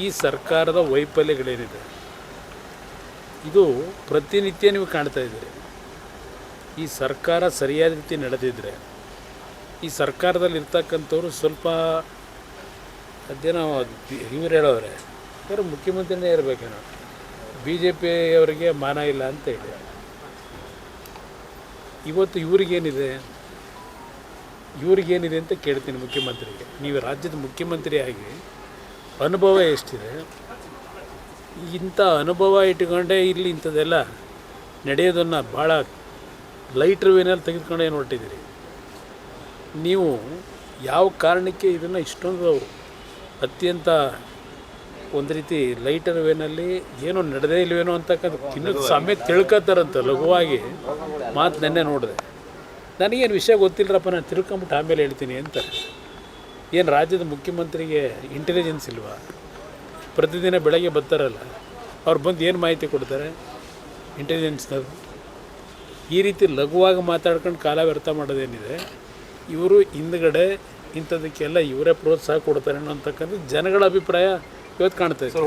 ಈ ಸರ್ಕಾರದ ವೈಫಲ್ಯಗಳೇನಿದೆ? ಇದು ಪ್ರತಿನಿತ್ಯ ನೀವು ಕಾಣ್ತಾ ಇದ್ದೀರಿ ಈ ಸರ್ಕಾರ ಸರಿಯಾದ ರೀತಿ ನಡೆದಿದ್ರೆ, ಈ ಸರ್ಕಾರದಲ್ಲಿ ಇರ್ತಕ್ಕಂಥವ್ರು ಸ್ವಲ್ಪ, ಅದೇನೋ ಇವ್ರು ಹೇಳೋರೆ ಯಾರು ಮುಖ್ಯಮಂತ್ರಿನೇ ಇರಬೇಕೇನೋ ಬಿ ಜೆ ಪಿಯವರಿಗೆ ಮಾನ ಇಲ್ಲ ಅಂತ ಹೇಳಿ. ಇವತ್ತು ಇವ್ರಿಗೇನಿದೆ? ಇವ್ರಿಗೇನಿದೆ ಅಂತ ಕೇಳ್ತೀನಿ ಮುಖ್ಯಮಂತ್ರಿಗೆ. ನೀವು ರಾಜ್ಯದ ಮುಖ್ಯಮಂತ್ರಿಯಾಗಿ ಅನುಭವ ಎಷ್ಟಿದೆ? ಇಂಥ ಅನುಭವ ಇಟ್ಕೊಂಡೇ ಇಲ್ಲಿ ಇಂಥದ್ದೆಲ್ಲ ನಡೆಯೋದನ್ನು ಭಾಳ ಲೈಟ್ರ್ ವೇನಲ್ಲಿ ತೆಗೆದುಕೊಂಡು ನೀವು ಯಾವ ಕಾರಣಕ್ಕೆ ಇದನ್ನು ಇಷ್ಟೊಂದು ಅತ್ಯಂತ ಒಂದು ರೀತಿ ಲೈಟರ್ ವೇನಲ್ಲಿ ಏನೋ ನಡೆದೇ ಇಲ್ವೇನೋ ಅಂತಕ್ಕಂಥ ಇನ್ನೂ ಸಮೇತ ತಿಳ್ಕೊತಾರಂತ ಲಘುವಾಗಿ ಮಾತು ನೆನ್ನೆ ನೋಡಿದೆ. ನನಗೇನು ವಿಷಯ ಗೊತ್ತಿಲ್ಲರಪ್ಪ, ನಾನು ತಿರ್ಕೊಂಬಿಟ್ಟು ಆಮೇಲೆ ಹೇಳ್ತೀನಿ ಅಂತ. ಏನು ರಾಜ್ಯದ ಮುಖ್ಯಮಂತ್ರಿಗೆ ಇಂಟೆಲಿಜೆನ್ಸ್ ಇಲ್ವಾ? ಪ್ರತಿದಿನ ಬೆಳಗ್ಗೆ ಬರ್ತಾರಲ್ಲ, ಅವ್ರು ಬಂದು ಏನು ಮಾಹಿತಿ ಕೊಡ್ತಾರೆ? ಇಂಟೆಲಿಜೆನ್ಸ್ನವ್ರು ಈ ರೀತಿ ಲಘುವಾಗಿ ಮಾತಾಡ್ಕೊಂಡು ಕಾಲ ವ್ಯರ್ಥ ಮಾಡೋದೇನಿದೆ? ಇವರು ಹಿಂದ್ಗಡೆ ಇಂಥದಕ್ಕೆಲ್ಲ ಇವರೇ ಪ್ರೋತ್ಸಾಹ ಕೊಡ್ತಾರೆ ಅನ್ನೋಂಥಕ್ಕಂಥ ಜನಗಳ ಅಭಿಪ್ರಾಯ ಇವತ್ತು ಕಾಣ್ತಾ ಇದೆ.